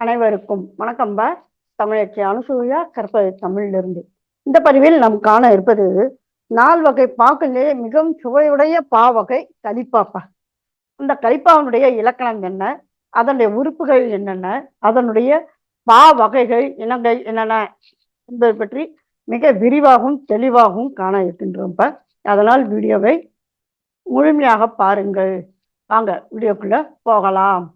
அனைவருக்கும் வணக்கம்பா தமிழச்சி அனுசூயா கற்பது தமிழிலிருந்து. இந்த பதிவில் நாம் காண இருப்பது நால் வகை பாக்கிலே மிகவும் சுவையுடைய பாவகை கலிப்பாப்பா இந்த கலிப்பாவினுடைய இலக்கணம் என்ன? அதனுடைய உறுப்புகள் என்னென்ன? அதனுடைய பா வகைகள் இனங்கள் என்னென்ன? என்பதை பற்றி மிக விரிவாகவும் தெளிவாகவும் காண இருக்கின்றோம்ப்பா அதனால் வீடியோவை முழுமையாக பாருங்கள். வாங்க வீடியோக்குள்ள போகலாம்.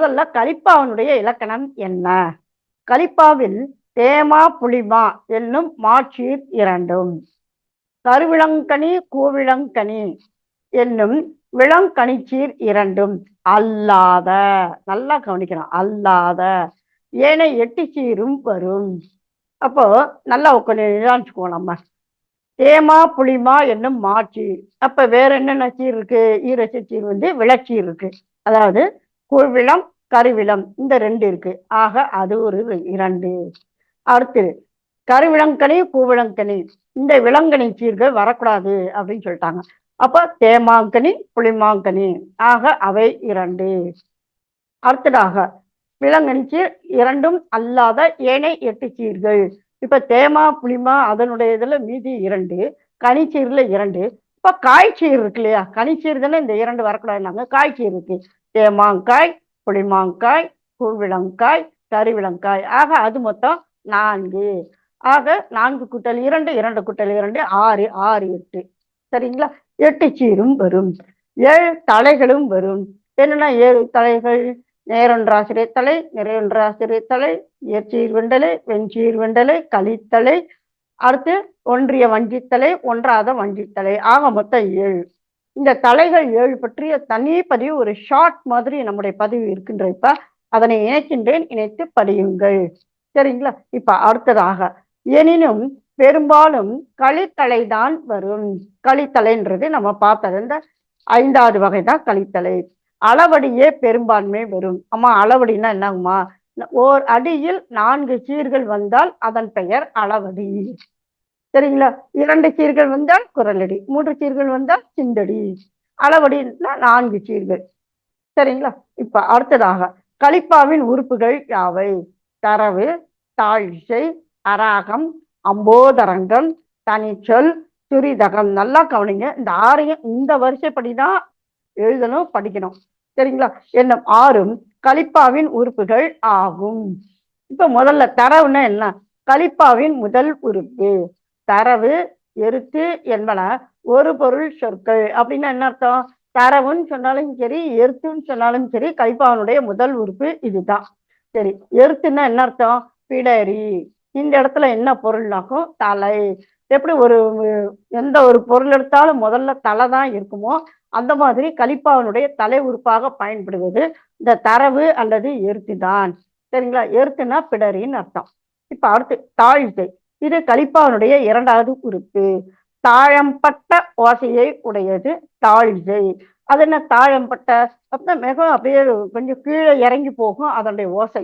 முதல்ல கலிப்பாவினுடைய இலக்கணம் என்ன? கலிப்பாவில் தேமா புளிமா என்னும் மாற்றீர் இரண்டும். கருவிளங்கனி கூவிளங்கனி என்னும் விளங்கணிச்சீர் இரண்டும். அல்லாத நல்லா கவனிக்கணும். அல்லாத. ஏனை எட்டிச்சீரும் வரும். அப்போ நல்லா கொஞ்சம் நிதானிச்சுக்குவோம் நம்ம. தேமா புளிமா என்னும் மாற்றீர் அப்ப வேற என்னென்ன சீர் இருக்கு? ஈரச்சீர் வந்து விளச்சீர் இருக்கு. அதாவது கூழ்விளம் கருவிளம் இந்த ரெண்டு இருக்கு. ஆக அது ஒரு இரண்டு. அடுத்து கருவிளங்கனி கூவிளங்கனி இந்த விலங்கனி சீர்கள் வரக்கூடாது அப்படின்னு சொல்லிட்டாங்க. அப்ப தேமாங்கனி புளிமாங்கனி. ஆக அவை இரண்டு. அடுத்ததாக விலங்கனி சீர் இரண்டும் அல்லாத ஏனை எட்டு சீர்கள். இப்ப தேமா புளிமா அதனுடைய இதுல மீதி இரண்டு கனிச்சீர்ல இரண்டு. இப்ப காய்ச்சீர் இருக்கு இல்லையா? கனிச்சீர் தானே இந்த இரண்டு வரக்கூடாதுனாங்க காய்ச்சீர் இருக்கு. தேமாங்காய் புளிமாங்காய் கூழ்விளங்காய் கருவிளங்காய் ஆக அது மொத்தம் நான்கு. ஆக நான்கு குட்டல் இரண்டு இரண்டு குட்டல் இரண்டு ஆறு ஆறு எட்டு. சரிங்களா? எட்டு சீரும் வரும் ஏழு தலைகளும் வரும் என்னென்னா ஏழு தலைகள்? நேரொன்றாசிரிய தலை நிறையொன்றாசிரிய தலை ஏற்சீர் வெண்டலை வெஞ்சீர் வெண்டலை கலித்தலை அடுத்து ஒன்றிய வஞ்சித்தலை ஒன்றாத வஞ்சித்தலை. ஆக மொத்தம் ஏழு. இந்த தலைகள் ஏழு பற்றிய தனி பதிவு ஒரு ஷார்ட் மாதிரி நம்முடைய பதிவு இருக்கின்ற இப்ப அதனை இணைக்கின்றேன் இணைத்து படியுங்கள். சரிங்களா? இப்ப அடுத்ததாக எனினும் பெரும்பாலும் களித்தலை தான் வரும். களித்தலைன்றது நம்ம பார்த்தது இந்த ஐந்தாவது வகை தான் களித்தலை அளவடியே பெரும்பான்மை வரும். அம்மா அளவடினா என்னங்கம்மா? ஓர் அடியில் நான்கு சீர்கள் வந்தால் அதன் பெயர் அளவடி. சரிங்களா? இரண்டு சீர்கள் வந்தால் குரலடி மூன்று சீர்கள் வந்தால் சிந்தடி. அளவடினா நான்கு சீர்கள். சரிங்களா? இப்ப அடுத்ததாக கலிப்பாவின் உறுப்புகள் யாவை? தரவு தாழ்சை அராகம் அம்போதரங்கம் தனிச்சொல் துரிதகம். நல்லா கவனிங்க இந்த ஆறையும் இந்த வரிசைப்படி தான் எழுதணும் படிக்கணும். சரிங்களா? என்னும் ஆறும் கலிப்பாவின் உறுப்புகள் ஆகும். இப்ப முதல்ல தரவுன்னா என்ன? கலிப்பாவின் முதல் உறுப்பு. தரவு எருத்து என்பன. ஒரு பொருள் சொற்கள். அப்படின்னா என்ன அர்த்தம்? தரவுன்னு சொன்னாலும் சரி எருத்துன்னு சொன்னாலும் சரி கலிப்பாவனுடைய முதல் உறுப்பு இதுதான். சரி எருத்துன்னா என்ன அர்த்தம்? பிடரி. இந்த இடத்துல என்ன பொருள்னாக்கும் தலை. எப்படி ஒரு எந்த ஒரு பொருள் எடுத்தாலும் முதல்ல தலை தான் இருக்குமோ அந்த மாதிரி கலிப்பாவனுடைய தலை உறுப்பாக பயன்படுவது இந்த தரவு அல்லது எருத்து தான் சரிங்களா? எருத்துனா பிடரின்னு அர்த்தம். இப்ப அடுத்து தாழ்சை இது கலிப்பாவனுடைய இரண்டாவது உறுப்பு. தாழம்பட்ட ஓசையை உடையது தாழ்சை அது என்ன தாழம்பட்ட? அப்படின்னா மிகவும் அப்படியே கொஞ்சம் கீழே இறங்கி போகும் அதனுடைய ஓசை.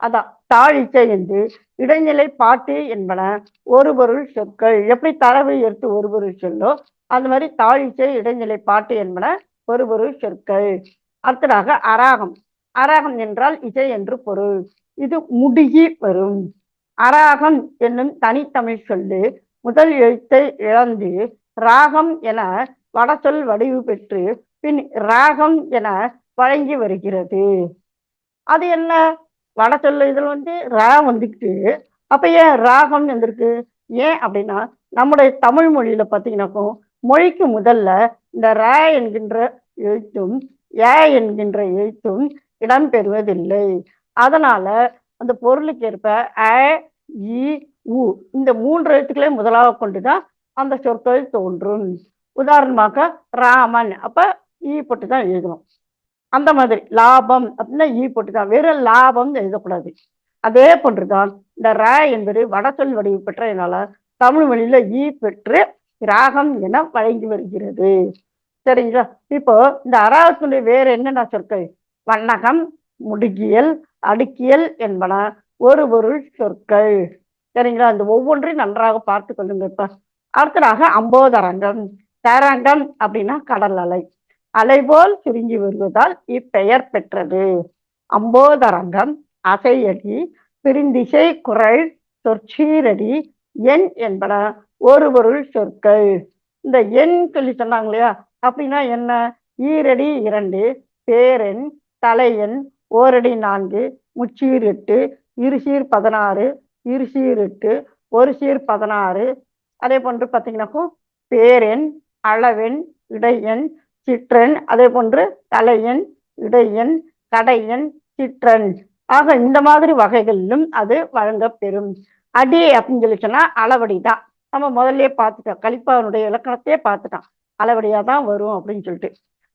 அதான் தாழிச்சை என்று இடைநிலை பாட்டு என்பன ஒரு பொருள் சொற்கள். எப்படி தரவு எடுத்து ஒரு பொருள் சொல்லோ அந்த மாதிரி தாழிச்சை இடைநிலை பாட்டு என்பன ஒரு பொருள் சொற்கள். அடுத்ததாக அராகம். அராகம் என்றால் இசை என்று பொருள். இது முடுகி வரும். அராகம் என்னும் தனித்தமிழ் சொல்லு முதல் எழுத்தை இழந்து ராகம் என வடசொல் வடிவு பெற்று பின் ராகம் என வழங்கி வருகிறது. அது என்ன? வடசொல் இதில் வந்து ரா வந்துக்கிட்டு அப்போ ஏன் ராகம் வந்திருக்கு? ஏன் அப்படின்னா நம்முடைய தமிழ் மொழியில பார்த்தீங்கன்னாக்கும் மொழிக்கு முதல்ல இந்த ரா என்கின்ற எழுத்தும் ஏ என்கின்ற எழுத்தும் இடம்பெறுவதில்லை. அதனால அந்த பொருளுக்கு ஏற்ப அ இ உ. இந்த மூன்று எழுத்துக்களை முதலாக கொண்டுதான் அந்த சொற்கள் தோன்றும். உதாரணமாக ராமன். அப்ப ஈ போட்டு தான் எழுதணும். அந்த மாதிரி லாபம் அப்படின்னா ஈ போட்டு தான் வெறும் லாபம் எழுதக்கூடாது. அதே போன்றுதான் இந்த ர என்பது வடசொல் வடிவு பெற்றதுனால தமிழ் மொழியில ஈ பெற்று ராகம் என வழங்கி வருகிறது. சரிங்களா? இப்போ இந்த அராவத்தினுடைய வேறு என்னென்ன சொற்கள்? வண்ணகம் முடுகியல் அடுக்கியல் என்பன ஒரு பொருள் சொற்கள். சரிங்களா? அந்த ஒவ்வொன்றையும் நன்றாக பார்த்து கொள்ளுங்க இப்ப அடுத்ததாக அம்போதரங்கம். தரங்கம் அப்படின்னா கடல் அலை. அலை போல் சுருங்கி வருவதால் இப்பெயர் பெற்றது. அம்போதரங்கம் அசையடி பிரிந்திசை குரல் சொற்சீரடி எண் என்பன ஒரு பொருள் சொற்கள். இந்த எண் சொல்லி சொன்னாங்க இல்லையா? அப்படின்னா என்ன? ஈரடி இரண்டு பேரெண் தலையெண் ஓரடி நான்கு முச்சீர் எட்டு இருசீர் பதினாறு இருசீர் எட்டு ஒரு சீர் பதினாறு. அதே போன்று பார்த்தீங்கன்னாக்கோ பேரெண் அளவெண் இடையன் சிற்றன் அதே போன்று தலையன் இடையன் கடையன் சிற்றன் ஆக இந்த மாதிரி வகைகளிலும் அது வழங்கப்பெறும். அடி அப்படின்னு சொல்லி சொன்னா அளவடி தான் நம்ம முதல்ல பார்த்துட்டோம். கலிப்பாவனுடைய இலக்கணத்தையே பார்த்துட்டோம். அளவடியா தான் வரும் அப்படின்னு சொல்லிட்டு.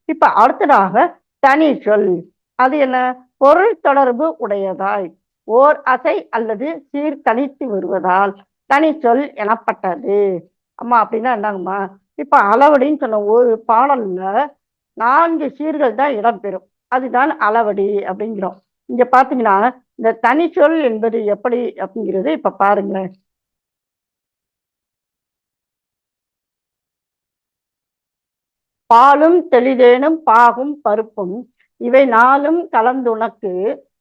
இப்ப அடுத்ததாக தனி சொல். அது என்ன? பொருள் தொடர்பு உடையதாய். ஓர் அசை அல்லது சீர் தனித்து வருவதால் தனி சொல் எனப்பட்டது. அம்மா அப்படின்னா என்னங்கம்மா? இப்ப அளவடின்னு சொன்ன ஒரு பாடல்ல நான்கு சீர்கள் தான் இடம்பெறும். அதுதான் அளவடி அப்படிங்கிறோம். இங்க பாத்தீங்கன்னா இந்த தனிச்சொல் என்பது எப்படி அப்படிங்கிறது இப்ப பாருங்களேன். பாலும் தெளிதேனும் பாகும் பருப்பும் இவை நாளும் கலந்துனக்கு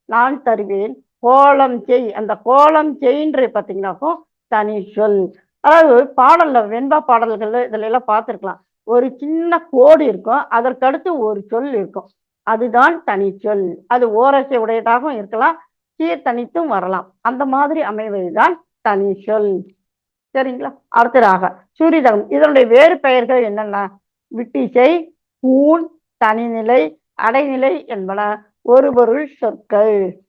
நான் தருவேன். கோலம் செய். அந்த கோலம் செய்ன்ற பார்த்தீங்கன்னாக்கோ தனி சொல். அதாவது பாடல்ல வெண்பா பாடல்கள் இதுல எல்லாம் பார்த்துருக்கலாம் ஒரு சின்ன கோடு இருக்கும். அதற்கடுத்து ஒரு சொல் இருக்கும். அதுதான் தனி சொல். அது ஓரசை உடையதாகவும் இருக்கலாம். சீர்தனித்தும் வரலாம். அந்த மாதிரி அமைவதுதான் தனி சொல். சரிங்களா? அடுத்ததாக சூரியதகம் இதனுடைய வேறு பெயர்கள் என்னென்ன? விட்டிசை பூன் தனிநிலை அடைநிலை என்பன. ஒரு பொருள் சொற்கள்.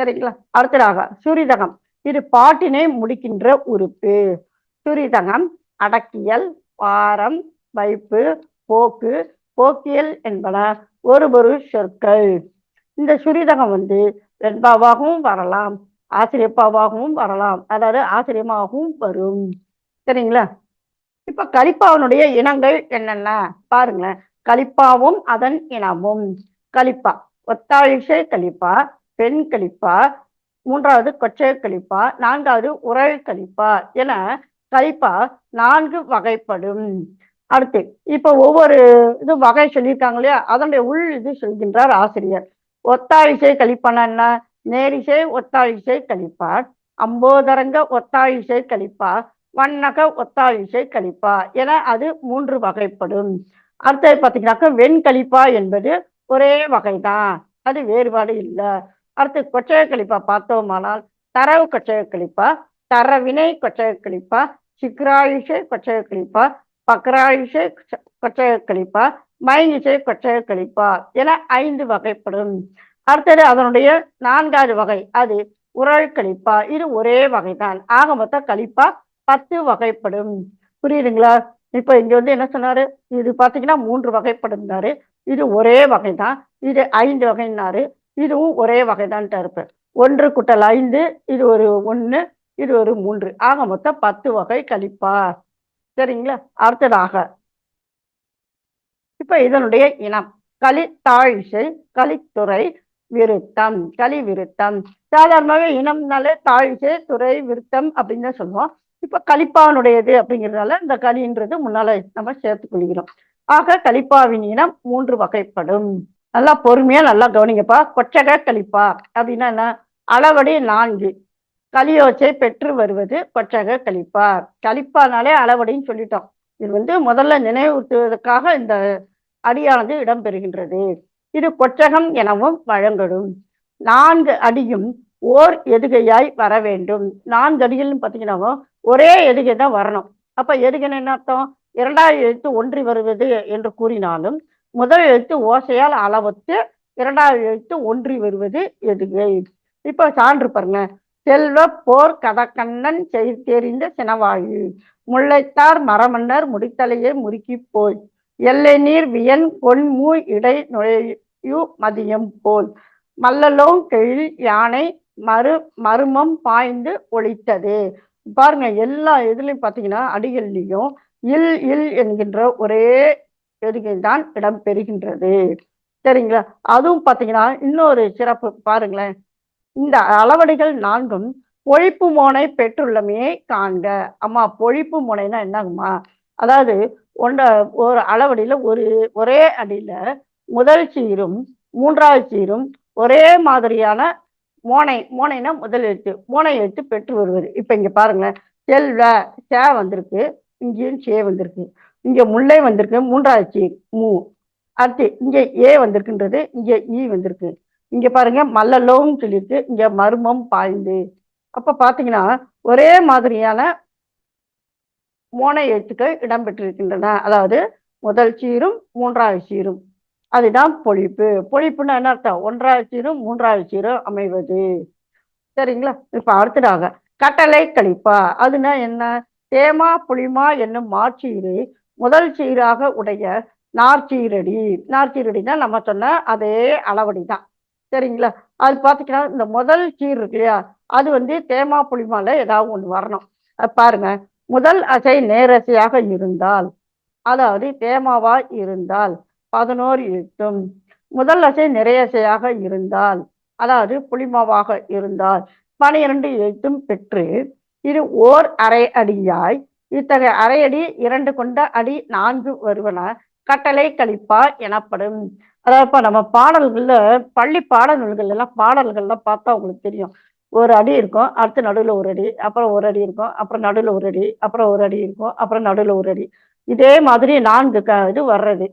சரிங்களா? அடுத்ததாக சுரிதகம். இது பாட்டினை முடிக்கின்ற உறுப்பு. சுரிதகம் அடக்கியல் பாரம் வைப்பு போக்கு. போக்கியல் என்பன ஒரு ஒரு சொற்கள். இந்த சுரிதகம் வந்து வெண்பாவாகவும் வரலாம் ஆசிரியப்பாவாகவும் வரலாம். அதாவது ஆசிரியமாகவும் வரும். சரிங்களா? இப்ப கலிப்பாவனுடைய இனங்கள் என்னென்ன? பாருங்களேன். கலிப்பாவும் அதன் இனமும். கலிப்பா ஒத்தாழிசை கலிப்பா பெண் கழிப்பா மூன்றாவது கொச்சை கழிப்பா நான்காவது உரல் கழிப்பா என கழிப்பா நான்கு வகைப்படும். அடுத்து இப்ப ஒவ்வொரு இது வகை சொல்லியிருக்காங்க இல்லையா? அதனுடைய உள் இது சொல்கின்றார் ஆசிரியர். ஒத்தாழிசை கழிப்பான என்ன? நேரிசை ஒத்தாழிசை கழிப்பா. அம்போதரங்க ஒத்தாழிசை கழிப்பா. வண்ணக ஒத்தாழிசை கழிப்பா என அது மூன்று வகைப்படும். அடுத்தது பார்த்தீங்கன்னாக்க வெண்கழிப்பா என்பது ஒரே வகைதான். அது வேறுபாடு இல்லை. அடுத்து கொச்சைய கழிப்பா பார்த்தோமானால் தரவு கொச்சைய கழிப்பா தரவினை கொச்சைய கழிப்பா சிக்ராயுஷை கொச்சைய கழிப்பா பக்ராயுஷை கொச்சைய கழிப்பா மைனிசை கொச்சைய கழிப்பா என ஐந்து வகைப்படும். அடுத்தது அதனுடைய நான்காவது வகை அது உரல் கழிப்பா. இது ஒரே வகைதான். ஆக மொத்த கழிப்பா பத்து வகைப்படும். புரியுதுங்களா? இப்ப இங்க வந்து என்ன சொன்னாரு? இது பாத்தீங்கன்னா மூன்று வகைப்படுந்தாரு இது ஒரே வகைதான். இது ஐந்து வகைன்னாரு. இதுவும் ஒரே வகைதான் இருப்பேன். ஒன்று குட்டல் ஐந்து இது ஒரு ஒன்று இது ஒரு மூன்று. ஆக மொத்தம் பத்து வகை கழிப்பா. சரிங்களா? அடுத்ததாக இப்ப இதனுடைய இனம். களி தாழிசை களித்துறை விருத்தம் களி விருத்தம் சாதாரணமாக இனம்னாலே தாழிசை துறை விருத்தம் அப்படின்னு தான் சொல்லுவோம். இப்ப கலிப்பாவினுடையது அப்படிங்கிறதால இந்த களின்றது முன்னால நம்ம சேர்த்துக் கொள்கிறோம். ஆக கலிப்பாவின் இனம் மூன்று வகைப்படும். நல்லா பொறுமையா நல்லா கவனிங்கப்பா. கொச்சக கழிப்பா அப்படின்னா என்ன? அளவடி நான்கு. கலியோச்சை பெற்று வருவது கொச்சக கழிப்பார் கழிப்பானாலே அளவடின்னு சொல்லிட்டோம். இது வந்து முதல்ல நினைவூட்டுவதற்காக இந்த அடியானது இடம்பெறுகின்றது. இது கொச்சகம் எனவும் வழங்கடும். நான்கு அடியும் ஓர் எதுகையாய் வர வேண்டும். நான்கு அடிகள்னு பார்த்தீங்கன்னா ஒரே எதுகை தான் வரணும். அப்போ எதுகைன்னு என்ன அர்த்தம்? இரண்டாவது எழுத்து ஒன்றி வருவது என்று கூறினாலும் முதல் எழுத்து ஓசையால் அளவத்து இரண்டாவது எழுத்து ஒன்றி வருவது எதுகை இப்போ சான்று பாருங்க. செல்வ போர் கதக்கண்ணன் தெரிந்த சினவாயு. முல்லைத்தார் மரமன்னர் முடித்தலையே முறுக்கி போய். எல்லை நீர் வியன் பொன்மூ இடை நுழையு மதியம் போல். மல்லலோங் கெழில் யானை மறு மருமம் பாய்ந்து ஒழித்தது. பாருங்க எல்லா இதுலையும் பார்த்தீங்கன்னா அடிகள்லையும் இல் இல் என்கின்ற ஒரே எதுகை இடம் பெறுகின்றது. சரிங்களா? அதுவும் பாத்தீங்கன்னா இன்னொரு சிறப்பு பாருங்களேன். இந்த அளவடிகள் நான்கும் பொழிப்பு முனை பெற்றுள்ளமையை காண்க. அம்மா பொழிப்பு முனைனா என்னங்கம்மா? அதாவது ஒன்ற ஒரு அளவடியில ஒரு ஒரே அடியில முதல் சீரும் மூன்றாவது சீரும் ஒரே மாதிரியான மோனை மோனைனா முதல் எழுத்து மோனை எழுத்து பெற்று வருவது. இப்ப இங்க பாருங்களேன் செல்வ சே வந்திருக்கு இங்கேயும் சே வந்திருக்கு. இங்க முல்லை வந்திருக்கு மூன்றாவது சீர் மூ. அடுத்து இங்க ஏ வந்திருக்குன்றது இங்க ஈ வந்திருக்கு. இங்க பாருங்க மல்லலோன்னு சொல்லியிருக்கு இங்க மர்மம் பாய்ந்து. அப்போ பாத்தீங்கன்னா ஒரே மாதிரியான மோனை எழுத்துக்கள் இடம்பெற்றிருக்கின்றன. அதாவது முதல் சீரும் மூன்றாவது சீரும். அதுதான் பொழிப்பு. பொழிப்புன்னா என்ன அர்த்தம்? ஒன்றாவது சீரும் மூன்றாவது சீரும் அமைவது. சரிங்களா? இப்போ அடுத்ததாக கட்டளை கழிப்பா. அதுனா என்ன? தேமா புளிமா என்னும் மாச்சீரு முதல் சீராக உடைய நார்ச்சீரடி நார்ச்சீரடினா நம்ம சொன்ன அதே அளவடி தான் சரிங்களா? அது பார்த்தீங்கன்னா இந்த முதல் சீர் இருக்கு இல்லையா? அது வந்து தேமா புளிமால ஏதாவது ஒன்று வரணும். பாருங்க. முதல் அசை நேரசையாக இருந்தால் அதாவது தேமாவா இருந்தால் பதினோரு எழுத்தும். முதல் அசை நிறையசையாக இருந்தால் அதாவது புளிமாவாக இருந்தால் பனிரெண்டு எழுத்தும் பெற்று இது ஓர் அரை அடியாய் இத்தகைய அரையடி இரண்டு கொண்ட அடி நான்கு வருவன கட்டளை கழிப்பா எனப்படும். அதாவது இப்போ நம்ம பாடல்கள்ல பள்ளி பாடநூல்கள் எல்லாம் பாடல்கள்லாம் பார்த்தா உங்களுக்கு தெரியும். ஒரு அடி இருக்கும் அடுத்து நடுவில் ஒரு அடி அப்புறம் ஒரு அடி இருக்கும் அப்புறம் நடுவில் ஒரு அடி அப்புறம் ஒரு அடி இருக்கும் அப்புறம் நடுவில் ஒரு அடி. இதே மாதிரி நான்கு க இது வர்றது.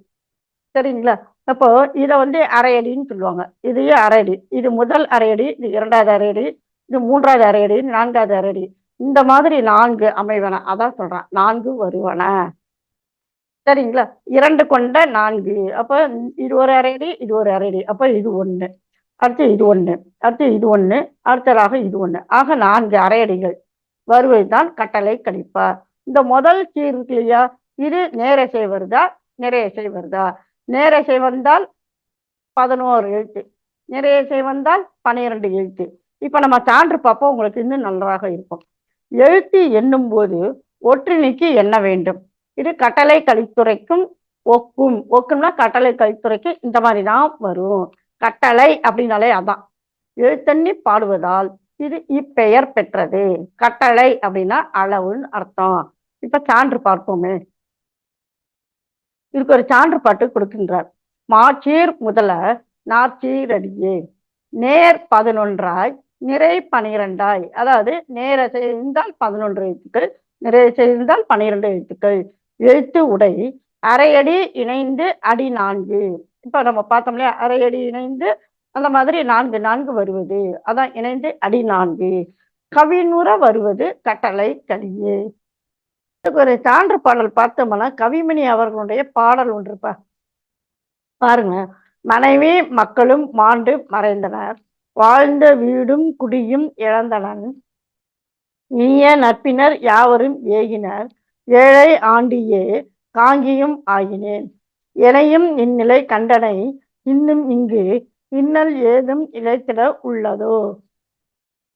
சரிங்களா? அப்போ இதை வந்து அரையடின்னு சொல்லுவாங்க. இதையே அரையடி. இது முதல் அரையடி இது இரண்டாவது அரையடி இது மூன்றாவது அரையடி நான்காவது அரையடி. இந்த மாதிரி நான்கு அமைவன. அதான் சொல்றேன். நான்கு வருவன. சரிங்களா? இரண்டு கொண்ட நான்கு. அப்போ இது ஒரு அரையடி இது ஒரு அரையடி. அப்போ இது ஒண்ணு. அடுத்து இது ஒண்ணு. அடுத்து இது ஒண்ணு. அடுத்ததாக இது ஒண்ணு. ஆக நான்கு அரையடிகள். வருவதுதான் கட்டளை கழிப்பா இந்த முதல் சீர் இல்லையா? இது நேரசை வருதா? நிறையசை வருதா? நேரசை வந்தால் பதினோரு எழுத்து. நிறையசை வந்தால் பன்னிரண்டு எழுத்து. இப்ப நம்ம சான்று பார்ப்போம். உங்களுக்கு இன்னும் நன்றாக இருக்கும். எழுத்து எண்ணும் போது ஒற்றுமைக்கு எண்ண வேண்டும். இது கட்டளை கலித்துறைக்கும் ஒக்கும். ஒக்கும்னா கட்டளை கலித்துறைக்கு இந்த மாதிரி தான் வரும். கட்டளை அப்படின்னாலே அதான். எழுத்தண்ணி பாடுவதால் இது இப்பெயர் பெற்றது. கட்டளை அப்படின்னா அளவுன்னு அர்த்தம். இப்ப சான்று பார்ப்போமே. இதுக்கு ஒரு சான்று பாட்டு கொடுக்கின்றார். மாச்சீர் முதல நாச்சீரடியே நேர் பதினொன்றாய் நிறை பனிரெண்டாய். அதாவது நேர செய்தால் பதினொன்று எழுத்துக்கள் நிறை செய்திருந்தால் பனிரெண்டு எழுத்துக்கள். எழுத்து உடை அரையடி இணைந்து அடி நான்கு. இப்போ நம்ம பார்த்தோம் இல்லையா? அரையடி இணைந்து அந்த மாதிரி நான்கு நான்கு வருவது. அதான் இணைந்து அடி நான்கு. கவினுற வருவது கட்டளை கலியே இதுக்கு ஒரு சான்று பாடல் பார்த்தோம்னா கவிமணி அவர்களுடைய பாடல் ஒன்றுப்பா. பாருங்க. மனைவி மக்களும் மாண்டு மறைந்தனர். வாழ்ந்த வீடும் குடியும் இழந்தனன். நீய நட்பினர் யாவரும் ஏகினர். ஏழை ஆண்டியே காங்கியும் ஆகினேன். எனையும் இந்நிலை கண்டனை இன்னும் இங்கு இன்னல் ஏதும் இழைத்திட உள்ளதோ?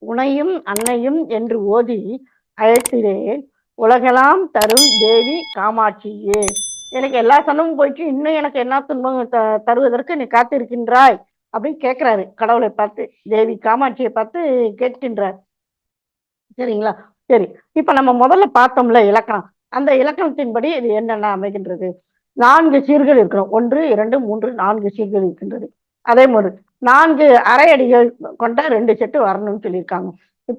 உனையும் அன்னையும் என்று ஓதி அழைத்திறேன் உலகெல்லாம் தரும் தேவி காமாட்சியே. எனக்கு எல்லா சனமும் போயிட்டு இன்னும் எனக்கு என்ன துன்பம் த- தருவதற்கு நீ காத்திருக்கின்றாய். அப்படின்னு கேட்குறாரு கடவுளை பார்த்து தேவி காமாட்சியை பார்த்து கேட்கின்றார். சரிங்களா? சரி. இப்போ நம்ம முதல்ல பார்த்தோம்ல இலக்கணம். அந்த இலக்கணத்தின்படி இது என்னென்ன அமைகின்றது? நான்கு சீர்கள் இருக்கிறோம். ஒன்று இரண்டு மூன்று நான்கு சீர்கள் இருக்கின்றது. அதே மாதிரி நான்கு அரையடிகள் கொண்ட ரெண்டு செட்டு வரணும்னு சொல்லியிருக்காங்க.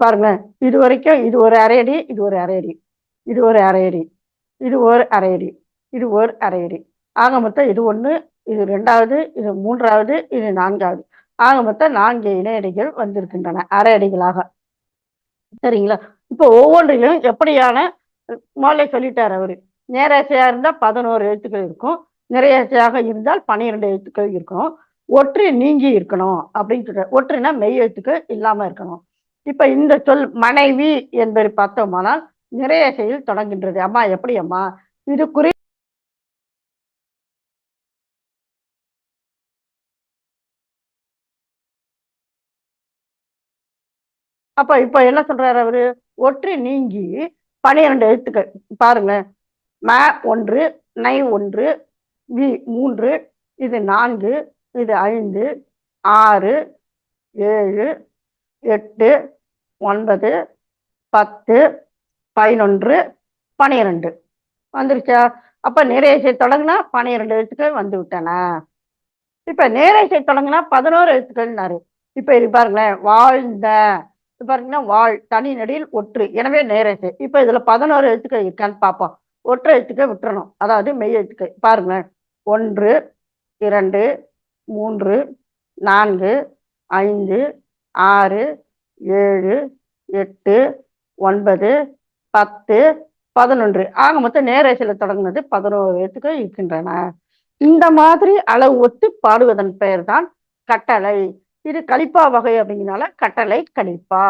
பாருங்க. இது வரைக்கும் இது ஒரு அரையடி இது ஒரு அரையடி. இது ஒரு அரையடி. இது ஒரு அரையடி. இது ஒரு அரையடி. ஆக மொத்தம் இது ஒன்று இது ரெண்டாவது இது மூன்றாவது இது நான்காவது. ஆக மொத்தம் நான்கு இணையடிகள் வந்திருக்கின்றன அரையடிகளாக சரிங்களா? இப்போ ஒவ்வொன்றிலும் எப்படியான முதல்ல சொல்லிட்டார் அவரு. நேரசையா இருந்தா பதினோரு எழுத்துக்கள் இருக்கும். நிறையாசையாக இருந்தால் பன்னிரெண்டு எழுத்துக்கள் இருக்கும். ஒற்று நீங்கி இருக்கணும் அப்படின்னு சொல்றாரு. ஒற்றுனா மெய் எழுத்துக்கள் இல்லாம இருக்கணும். இப்ப இந்த சொல் மனைவி என்பதை பார்த்தோமானால் நிறையசையில் தொடங்குகின்றது. அம்மா எப்படி அம்மா? இது குறி அப்ப இப்ப என்ன சொல்றாரு அவரு? ஒற்று நீங்கி பனிரெண்டு எழுத்துக்கள். பாருங்க. ம ஒன்று நை ஒன்று வி மூன்று இது நான்கு இது ஐந்து ஆறு ஏழு எட்டு ஒன்பது பத்து பதினொன்று பனிரெண்டு. வந்துருச்சா? அப்ப நேரேசை தொடங்கினா பனிரெண்டு எழுத்துக்கள் வந்து விட்டன. இப்ப நேரேசை தொடங்கினா பதினோரு எழுத்துக்கள்னாரு. இப்ப இது பாருங்களேன் வாழ்ந்த பாருங்கன்னா வாழ் தனி நடியில் ஒற்று. எனவே நேரத்து இப்ப இதுல பதினோரு எழுத்துக்கள் இருக்கான்னு பார்ப்போம். ஒற்றை எழுத்துக்கள் விட்டுறணும். அதாவது மெய் எழுத்துக்கள். பாருங்களேன். ஒன்று இரண்டு மூன்று நான்கு ஐந்து ஆறு ஏழு எட்டு ஒன்பது பத்து பதினொன்று. ஆக மொத்தம் நேரேசில தொடங்கினது பதினோரு எழுத்துக்கள் இருக்கின்றன. இந்த மாதிரி அளவு ஒத்து பாடுவதன் பெயர் தான் கட்டளை. இது கலிப்பா வகை அப்படிங்கிறனால கட்டளை கலிப்பா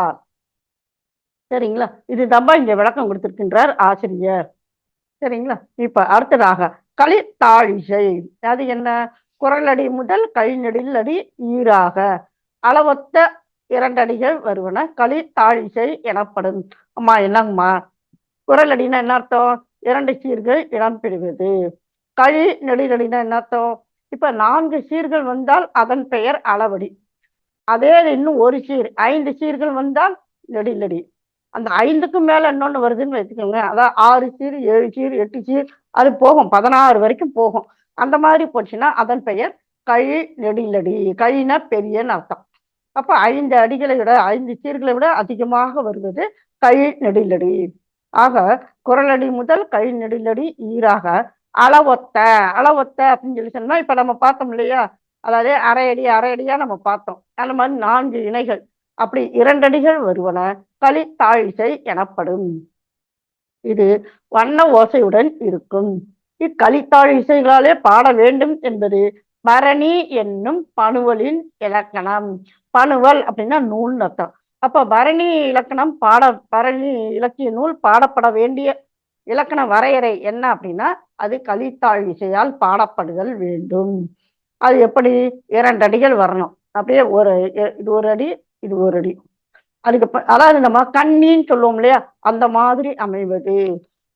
சரிங்களா? இது தம்பா இங்க விளக்கம் கொடுத்திருக்கின்றார் ஆசிரியர். சரிங்களா? இப்ப அடுத்ததாக களி தாழிசை அது என்ன? குரலடி முதல் கழிநடில் அடி ஈராக அளவொத்த இரண்டடிகள் வருவன. களி தாழிசை எனப்படும். அம்மா என்னங்கம்மா? குரலடினா என்ன அர்த்தம்? இரண்டு சீர்கள் இடம் பெறுவது. கழி நெடிலடினா என்ன அர்த்தம்? இப்ப நான்கு சீர்கள் வந்தால் அதன் பெயர் அளவடி. அதே இன்னும் ஒரு சீர் ஐந்து சீர்கள் வந்தால் நெடிலடி அந்த ஐந்துக்கும் மேல இன்னொன்னு வருதுன்னு வச்சுக்கோங்க. அதான் ஆறு சீர் ஏழு சீர் எட்டு சீர் அது போகும். பதினாறு வரைக்கும் போகும். அந்த மாதிரி போச்சுன்னா அதன் பெயர் கழி நெடிலடி கழினா பெரியன்னு அர்த்தம். அப்ப ஐந்து அடிகளை விட ஐந்து சீர்களை விட அதிகமாக வருவது கழி நெடிலடி ஆக குரலடி முதல் கை நெடிலடி ஈராக அளவொத்த அளவொத்த அப்படின்னு சொல்லி சொன்னா இப்ப நம்ம பார்த்தோம் இல்லையா? அதாவது அரை அடி அரை அடியா நம்ம பார்த்தோம். அந்த மாதிரி நான்கு இணைகள். அப்படி இரண்டடிகள் வருவன. களி தாழிசை எனப்படும். இது வண்ண ஓசையுடன் இருக்கும். இக்களித்தாழ் இசைகளாலே பாட வேண்டும் என்பது பரணி என்னும் பணுவலின் இலக்கணம். பணுவல் அப்படின்னா நூல் அர்த்தம். அப்ப பரணி இலக்கணம் பாட பரணி இலக்கிய நூல் பாடப்பட வேண்டிய இலக்கண வரையறை என்ன அப்படின்னா அது கலித்தாழ் இசையால் பாடப்படுதல் வேண்டும். அது எப்படி? இரண்டு அடிகள் வரணும். அப்படியே ஒரு இது ஒரு அடி இது ஒரு அடி. அதுக்கு அதாவது நம்ம கண்ணின்னு சொல்லுவோம் இல்லையா? அந்த மாதிரி அமைவது.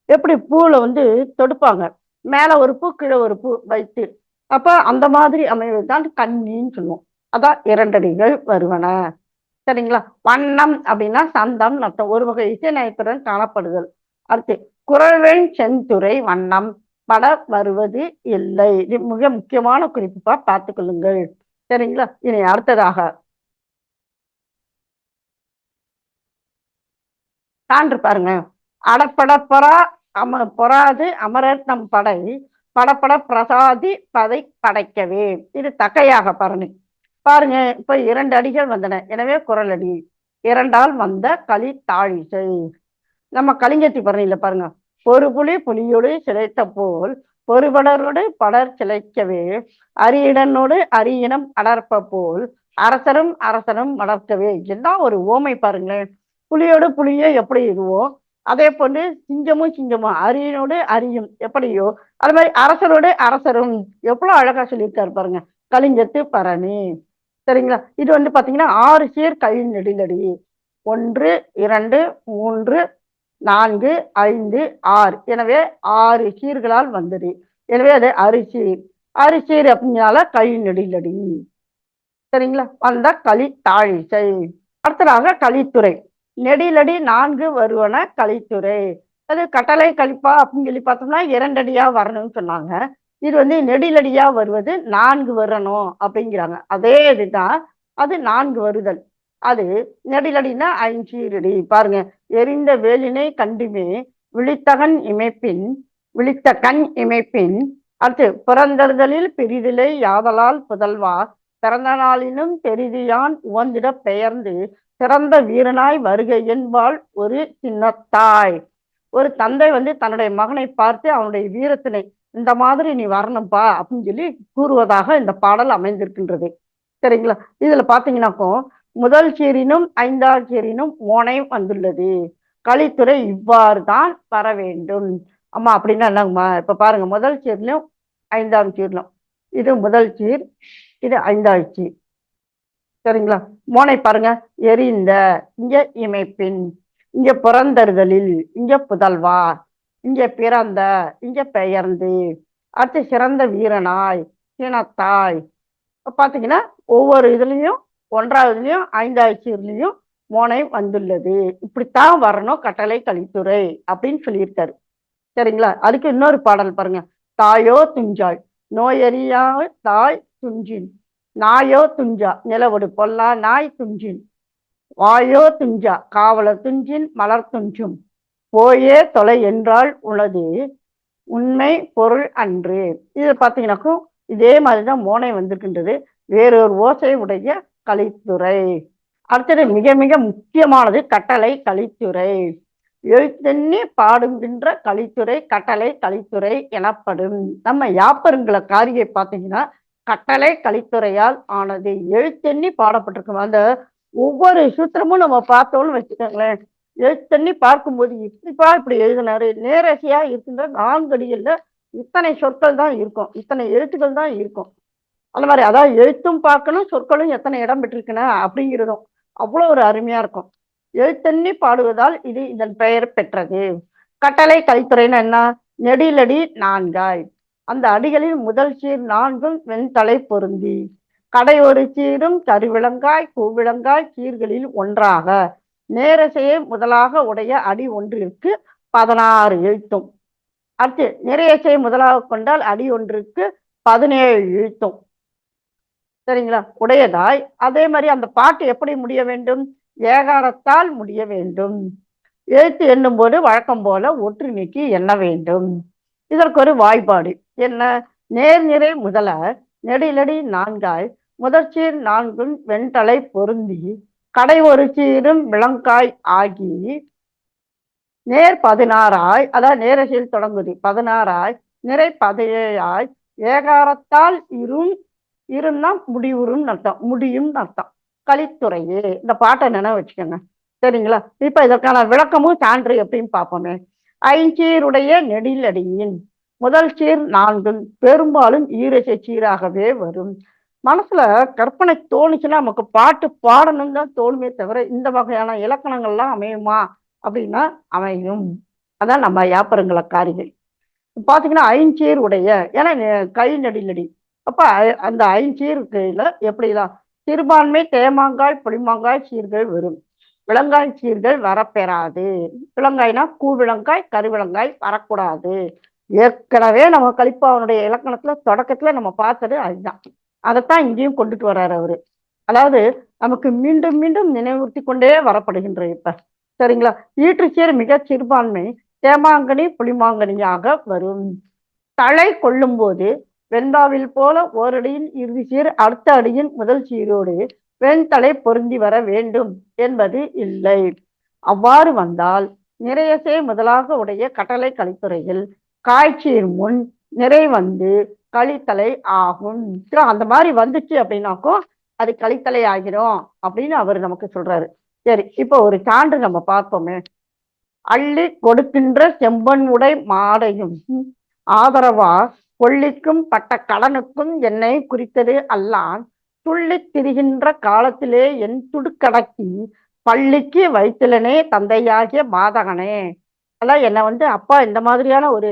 எப்படி பூல வந்து தொடுப்பாங்க? மேல ஒரு பூ கீழே ஒரு பூ வைத்து. அப்ப அந்த மாதிரி அமைவது தான் கண்ணின்னு சொல்லுவோம். அதான் இரண்டடிகள் வருவன. சரிங்களா? வண்ணம் அப்படின்னா சந்தம் நட்டம் ஒரு வகை இசை நயத்துடன் காணப்படுதல். அடுத்து குரல்வெண் செந்துறை வண்ணம். படம் வருவது இல்லை. இது மிக முக்கியமான குறிப்பா பார்த்துக்கொள்ளுங்கள் சரிங்களா? இனி அடுத்ததாக. சான்று பாருங்க. அடப்படப்பரா அம பொறாது அமரர் நம் படை படப்பட பிரசாதி பதை படைக்கவே. இது தக்கையாக பாருங்க. பாருங்க இப்ப இரண்டு அடிகள் வந்தன. எனவே குரல் அடி. இரண்டால் வந்த களி தாழிசை. நம்ம கலிங்கத்தி பரணியில பாருங்க. ஒரு புலி புலியோடு சிலைத்த போல் பொறுபடரோடு படர் சிலைக்கவே அரியடனோடு அரியனம் அடர்ப்ப போல் அரசரும் அரசனும் வளர்க்கவே. எல்லாம் ஒரு ஓமை பாருங்களேன். புலியோடு புலியோ எப்படி இதுவோ அதே போன்று சிங்கமும் சிங்கமும் அரியனோடு அரியும் எப்படியோ அது மாதிரி அரசரோடு அரசரும். எவ்வளவு அழகா சொல்லியிருக்காரு பாருங்க. கலிங்கத்து பரணி. சரிங்களா? இது வந்து பாத்தீங்கன்னா ஆறு சீர் கை நெடிலடி ஒன்று இரண்டு மூன்று நான்கு ஐந்து ஆறு. எனவே ஆறு சீர்களால் வந்தது. எனவே அது அரிசீர் அரிசீர் அப்படின்னால கை நெடிலடி. சரிங்களா? வந்த களி தாழிசை அடுத்ததாக களித்துறை. நெடிலடி நான்கு வருவன களித்துறை. அது கட்டளை கழிப்பா அப்படின்னு சொல்லி பார்த்தோம்னா இரண்டடியா வரணும்னு சொன்னாங்க. இது வந்து நெடிலடியா வருவது நான்கு வரணும் அப்படிங்கிறாங்க. அதே இதுதான். அது நான்கு வருதல். அது நெடிலடினா ஐஞ்சீரடி பாருங்க எரிந்த வேலினை கண்டுமே விழித்தகன் இமைப்பின் விழித்த கண் இமைப்பின். அடுத்து பிறந்தறுதலில் பெரிதிலே யாதலால் புதல்வா? பிறந்த நாளினும் பெரிதியான் உவந்திட பெயர்ந்து சிறந்த வீரனாய் வருகை என்பாள் ஒரு சின்னத்தாய். ஒரு தந்தை வந்து தன்னுடைய மகனை பார்த்து அவனுடைய வீரத்தினை இந்த மாதிரி நீ வரணும்ப்பா அப்படின்னு சொல்லி கூறுவதாக இந்த பாடல் அமைந்திருக்கின்றது. சரிங்களா? இதுல பாத்தீங்கன்னாக்கும் முதல் சீரினும் ஐந்தாம் சீரினும் ஓனை வந்துள்ளது. கலித்துறை இவ்வாறு தான் வர வேண்டும். அம்மா அப்படின்னா என்னங்கம்மா? இப்போ பாருங்க முதல் சீர்லையும் ஐந்தாம் சீர்லும் இது முதல் சீர் இது ஐந்தாம் சீர். சரிங்களா? மோனை பாருங்க எரிந்த இங்க இமைப்பின் இங்க பிறந்தறுதலில் இங்க புதல்வா இங்க பிறந்த இங்க பெயர்ந்து அடுத்து சிறந்த வீரனாய் சினத்தாய் பாத்தீங்கன்னா ஒவ்வொரு இதுலயும் ஒன்றாவதுலயும் ஐந்தாவது சீர்லயும் மோனை வந்துள்ளது. இப்படித்தான் வரணும் கட்டளை கலித்துறை அப்படின்னு சொல்லியிருக்காரு. சரிங்களா? அதுக்கு இன்னொரு பாடல் பாருங்க. தாயோ துஞ்சாள் நோயறியா தாய் துஞ்சின் நாயோ துஞ்சா நிலவடு பொல்லா நாய் துஞ்சின் வாயோ துஞ்சா காவலர் துஞ்சின் மலர் துஞ்சும் போயே தொலை என்றால் உனது உண்மை பொருள் அன்று. இது பார்த்தீங்கன்னாக்கும் இதே மாதிரிதான் மோனை வந்திருக்கின்றது. வேறொரு ஓசை உடைய கலித்துறை. அடுத்தது மிக மிக முக்கியமானது கட்டளை கலித்துறை. எழுத்தெண்ணி பாடுகின்ற கலித்துறை கட்டளை கலித்துறை எனப்படும். நம்ம யாப்பருங்கள காரியை பார்த்தீங்கன்னா கட்டளை கலித்துறையால் ஆனது. எழுத்தெண்ணி பாடப்பட்டிருக்கும். அந்த ஒவ்வொரு சூத்திரமும் நம்ம பார்த்தோம்னு வச்சுக்கோங்களேன். எழுத்தண்ணி பார்க்கும்போது இப்படிப்பா இப்படி எழுதினாரு. நேரசியா இருக்கின்ற நான்கடிகள்ல இத்தனை சொற்கள் தான் இருக்கும். இத்தனை எழுத்துக்கள் தான் இருக்கும். அந்த மாதிரி அதாவது எழுத்தும் பார்க்கணும் சொற்களும் எத்தனை இடம் பெற்றிருக்கின அப்படிங்கிறதும் அவ்வளோ ஒரு அருமையா இருக்கும். எழுத்தண்ணி பாடுவதால் இது இதன் பெயர் பெற்றது. கட்டளை கலித்துறைன்னு என்ன? நெடிலடி நான்காய். அந்த அடிகளில் முதல் சீர் நான்கும் வெண்தலை பொருந்தி. கடை ஒரு சீரும் கருவிலங்காய் கூவிளங்காய் சீர்களில் ஒன்றாக. நேரசையை முதலாக உடைய அடி ஒன்றிற்கு பதினாறு எழுத்தும். அடுத்து நிறையசையை முதலாக கொண்டால் அடி ஒன்றிற்கு பதினேழு எழுத்தும். சரிங்களா? உடையதாய். அதே மாதிரி அந்த பாட்டு எப்படி முடிய வேண்டும்? ஏகாரத்தால் முடிய வேண்டும். எழுத்து எண்ணும் போது வழக்கம் போல ஒற்று நீக்கி எண்ண வேண்டும். இதற்கு ஒரு வாய்ப்பாடு என்ன? நேர்நிறை முதல நெடிலடி நான்காய் முதற்சீர் நான்கும் வெண்தலை பொருந்தி கடை ஒரு சீரும் விளங்காய் ஆகி நேர் பதினாறாய் அதாவது நேரசியில் தொடங்குது பதினாறாய் நிறை பதினேழாய் ஏகாரத்தால் இரும் இருந்தா முடிவுறும் அர்த்தம். முடியும் அர்த்தம். கலித்துறையே. இந்த பாட்டை நினைவு வச்சுக்கோங்க. சரிங்களா? இப்ப இதற்கான விளக்கமும் சான்று எப்படின்னு பார்ப்போமே. ஐஞ்சீருடைய நெடிலடியின் முதல் சீர் நான்கு பெரும்பாலும் ஈரசை சீராகவே வரும். மனசுல கற்பனை தோணுச்சுன்னா நமக்கு பாட்டு பாடணும் தான் தோணுமே தவிர இந்த வகையான இலக்கணங்கள்லாம் அமையுமா அப்படின்னா அமையும். அதான் நம்ம யாப்பருங்கள காரிகை பாத்தீங்கன்னா ஐஞ்சீர் உடைய ஏன்னா கை நடிலடி. அப்ப அந்த ஐஞ்சீர்கையில எப்படிலாம் சிறுபான்மை தேமாங்காய் புளிமாங்காய் சீர்கள் வரும் விலங்காய் சீர்கள் வரப்பெறாது. விலங்காய்னா கூவிலங்காய் கருவிலங்காய் வரக்கூடாது. ஏற்கனவே நம்ம கலிப்பாவனுடைய இலக்கணத்துல தொடக்கத்துல நம்ம பார்த்தது அதுதான். அதைத்தான் இங்கேயும் கொண்டுட்டு வர்றாரு அவரு. அதாவது நமக்கு மீண்டும் மீண்டும் நினைவுறுத்தி கொண்டே வரப்படுகின்ற இப்ப. சரிங்களா? ஈற்றுச்சீர் மிக சிறுபான்மை தேமாங்கனி புளிமாங்கனியாக வரும். தலை கொள்ளும் போது வெண்பாவில் போல ஓரடியின் இறுதி சீர் அடுத்த அடியின் முதல் சீரோடு வெண்தலை பொருந்தி வர வேண்டும் என்பது இல்லை. அவ்வாறு வந்தால் நிறையசே முதலாக உடைய கட்டளை கலித்துறையில் காய்ச்சீர் முன் நிறை வந்து கழித்தலை ஆகும். அந்த மாதிரி வந்துச்சு அப்படின்னாக்கும் அது கழித்தலை ஆகிரும் அப்படின்னு அவர் நமக்கு சொல்றாரு. சரி இப்போ ஒரு சான்று நம்ம பார்ப்போமே. அள்ளி கொடுக்கின்ற செம்பன் உடை மாடையும் ஆதரவா கொள்ளிக்கும் பட்ட கடனுக்கும் என்னை குறித்தது அல்லான். துள்ளி திரிகின்ற காலத்திலே என் துடுக்கடக்கி பள்ளிக்கு வைத்திலனே தந்தையாகிய பாதகனே அதான் என்னை வந்து அப்பா இந்த மாதிரியான ஒரு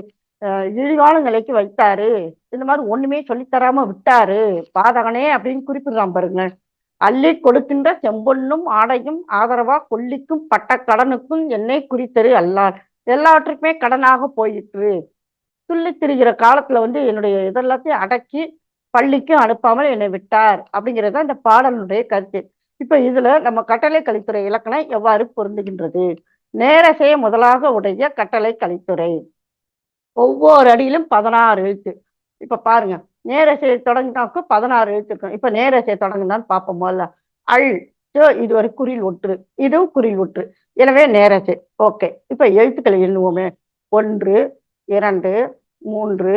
இழிவான நிலைக்கு வைத்தாரு. இந்த மாதிரி ஒண்ணுமே சொல்லித்தராம விட்டாரு. பாதகனே அப்படின்னு குறிப்பிடுறான் பாருங்க. அள்ளி கொடுக்கின்ற செம்பொன்னும் ஆடையும் ஆதரவா கொல்லிக்கும் பட்ட கடனுக்கும் என்னை குறித்தரு அல்லார் எல்லாவற்றுக்குமே கடனாக போயிற்று. துள்ளி திரிகிற காலத்துல வந்து என்னுடைய இதெல்லாத்தையும் அடக்கி பள்ளிக்கும் அனுப்பாமல் என்னை விட்டார். அப்படிங்கிறது தான் இந்த பாடலுடைய கருத்து. இப்ப இதுல நம்ம கட்டளை கலித்துறை இலக்கணம் எவ்வாறு பொருந்துகின்றது? நேரசே முதலாக உடைய கட்டளை கலித்துறை. ஒவ்வொரு அடியிலும் பதினாறு எழுத்து. இப்ப பாருங்க நேரசை தொடங்கினாக்கு பதினாறு எழுத்து இருக்கும். இப்ப நேரசை தொடங்குதான்னு பார்ப்போம் முதல்ல. அள் இது ஒரு குறில் ஒற்று. இதுவும் குறில் ஒற்று. எனவே நேரசை ஓகே. இப்ப எழுத்துக்களை எண்ணுவோமே ஒன்று இரண்டு மூன்று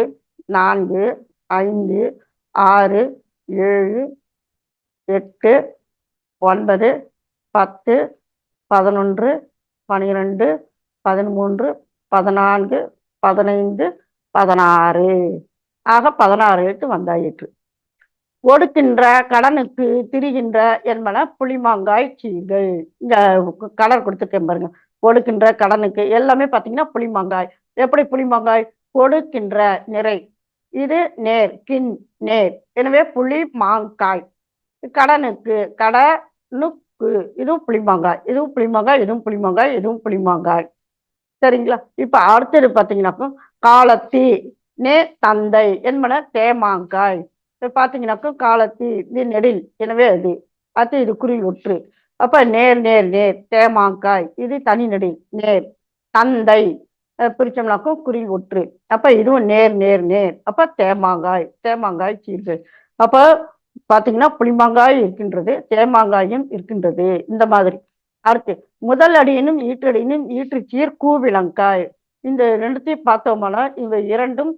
நான்கு ஐந்து ஆறு ஏழு எட்டு ஒன்பது பத்து பதினொன்று பனிரெண்டு பதிமூன்று பதினான்கு பதினைந்து பதினாறு. ஆக பதினாறு எட்டு வந்தாயிற்று. கொடுக்கின்ற கடனுக்கு திரிகின்ற என்பன புளிமாங்காய் சீர்கள் இங்க கலர் கொடுத்துருக்கேன் பாருங்க. கொடுக்கின்ற கடனுக்கு எல்லாமே பார்த்தீங்கன்னா புளிமாங்காய். எப்படி புளிமாங்காய் கொடுக்கின்ற நிறை? இது நேர் கின் நேர். எனவே புளி மாங்காய். கடனுக்கு கடனுக்கு இதுவும் புளிமாங்காய். இதுவும் புளிமாங்காய் இதுவும் புளிமாங்காய் இதுவும் புளிமாங்காய். சரிங்களா? இப்போ அடுத்தது பார்த்தீங்கன்னாக்கும் காலத்தி நே தந்தை என்பன தேமாங்காய். இப்போ பார்த்தீங்கன்னாக்கும் காலத்தி இது நெடில். எனவே அது அடுத்து இது குறி ஒற்று. அப்போ நேர் நேர் நேர் தேமாங்காய். இது தனி நெடில் நேர். தந்தை பிரிச்சோம்னாக்கோ பிரிச்சோம்னாக்கும் குறில் ஒற்று. அப்ப இதுவும் நேர் நேர் நேர். அப்ப தேமாங்காய் தேமாங்காய் சீர்கள். அப்ப பாத்தீங்கன்னா புளிமாங்காய் இருக்கின்றது தேமாங்காயும் இருக்கின்றது. இந்த மாதிரி. அடுத்து முதல் அடியினும் ஈற்றடியினும் ஈற்று சீர் கூவிளங்காய் இந்த ரெண்டுத்தையும் பார்த்தோம்னா இவை இரண்டும்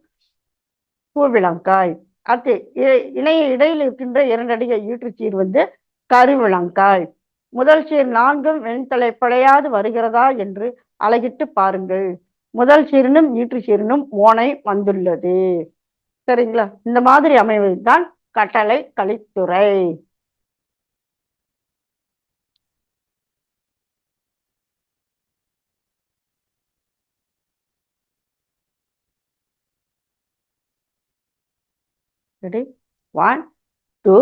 கூவிளங்காய் அடுத்து இ- இணைய இடையில் இருக்கின்ற இரண்டு ஈற்று ஈற்றுச்சீர் வந்து கருவிளங்காய் முதல் சீர் நான்கும் வெண்தலைப்படையாது வருகிறதா என்று அழகிட்டு பாருங்கள். முதல் சீரனும் ஈற்று சீரனும் ஓனை வந்துள்ளது. சரிங்களா? இந்த மாதிரி அமைவதுதான் கட்டளை கலித்துறை ரெடி ஒன் டூ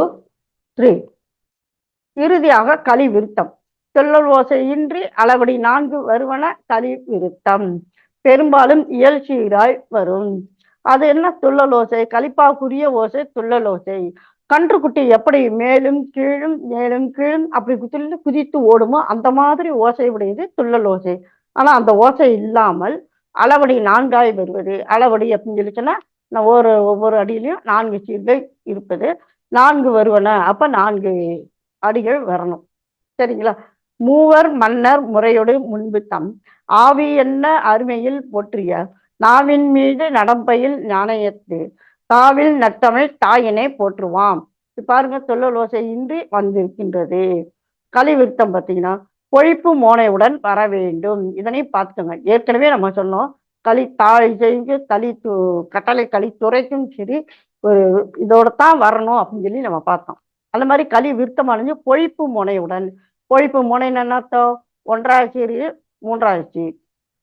த்ரீ இறுதியாக கலி விருத்தம். சொல்லல் ஓசையின்றி அளவடி நான்கு வருவன கலி விருத்தம். பெரும்பாலும் இயல்சீராய் வரும். அது என்ன துள்ளல் ஓசை கலிப்பாக்குரிய ஓசை துள்ளல் ஓசை கன்றுக்குட்டி எப்படி மேலும் கீழும் மேலும் கீழும் அப்படி குதித்து குதித்து ஓடுமோ அந்த மாதிரி ஓசை உடையது துள்ளல் ஓசை ஆனா அந்த ஓசை இல்லாமல் அளவடி நான்காய் வருவது. அளவடி அப்படின்னு சொல்லிச்சுன்னா நான் ஒரு ஒவ்வொரு அடியிலையும் நான்கு சீர்கள் இருப்பது. நான்கு வருவன அப்ப நான்கு அடிகள் வரணும். சரிங்களா? மூவர் மன்னர் முறையோடு முன்பு தம் ஆவி என்ன அருமையில் போற்றிய. நாவின் மீது நடம்பையில் ஞானயத்து. தாவில் நத்தமிழ் தாயினை போற்றுவாம். பாருங்க சொல்லல் ஓசை இன்றி வந்திருக்கின்றது. கலிவிருத்தம் பார்த்தீங்கன்னா பொழிப்பு மோனையுடன் வர வேண்டும். இதனை பார்த்துக்கோங்க. ஏற்கனவே நம்ம சொன்னோம் களி தாய் செய்து களி து கட்டளை களி துறைக்கும் சரி ஒரு இதோட தான் வரணும் அப்படின்னு சொல்லி நம்ம பார்த்தோம். அந்த மாதிரி களி அடைஞ்சு பொழிப்பு முனையுடன் பொழிப்பு முனைன்னு என்னத்தோ? அர்த்தம் ஒன்றாவது சீரு மூன்றாவது சீர்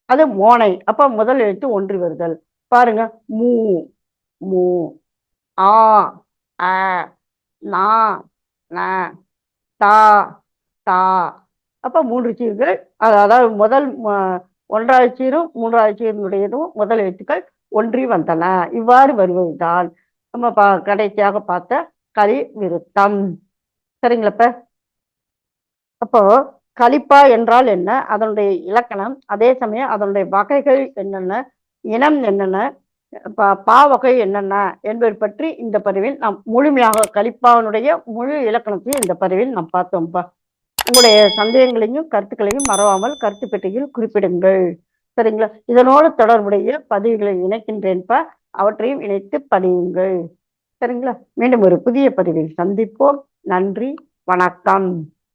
அது மோனை. அப்ப முதல் எழுத்து ஒன்றி வருதல். பாருங்க. மூ. மூ. ஆ. அ. நா. ந. தா. தா. அப்ப மூன்று சீர்கள். அதாவது முதல் ஒன்றாவது சீரும் மூன்றாவது சீரினுடையதும் முதல் எழுத்துக்கள் ஒன்றி வந்தன. இவ்வாறு வருவதுதான். நம்ம பா கடைசியாக பார்த்த கலி விருத்தம் சரிங்களாப்ப அப்போ கலிப்பா என்றால் என்ன? அதனுடைய இலக்கணம். அதே சமயம் அதனுடைய வகைகள் என்னென்ன? இனம் என்னென்ன? பா- பா வகை என்னென்ன? என்பது பற்றி இந்த பதிவில் நாம் முழுமையாக கலிப்பாவினுடைய முழு இலக்கணத்தையும் இந்த பதிவில் நாம் பார்த்தோம்ப்பா உங்களுடைய சந்தேகங்களையும் கருத்துக்களையும் மறவாமல் கருத்து பெட்டியில் குறிப்பிடுங்கள். சரிங்களா? இதனோடு தொடர்புடைய பதிவுகளை இணைக்கின்றேன்ப்பா அவற்றையும் இணைத்து பதியுங்கள். சரிங்களா? மீண்டும் ஒரு புதிய பதிவில் சந்திப்போம். நன்றி. வணக்கம்.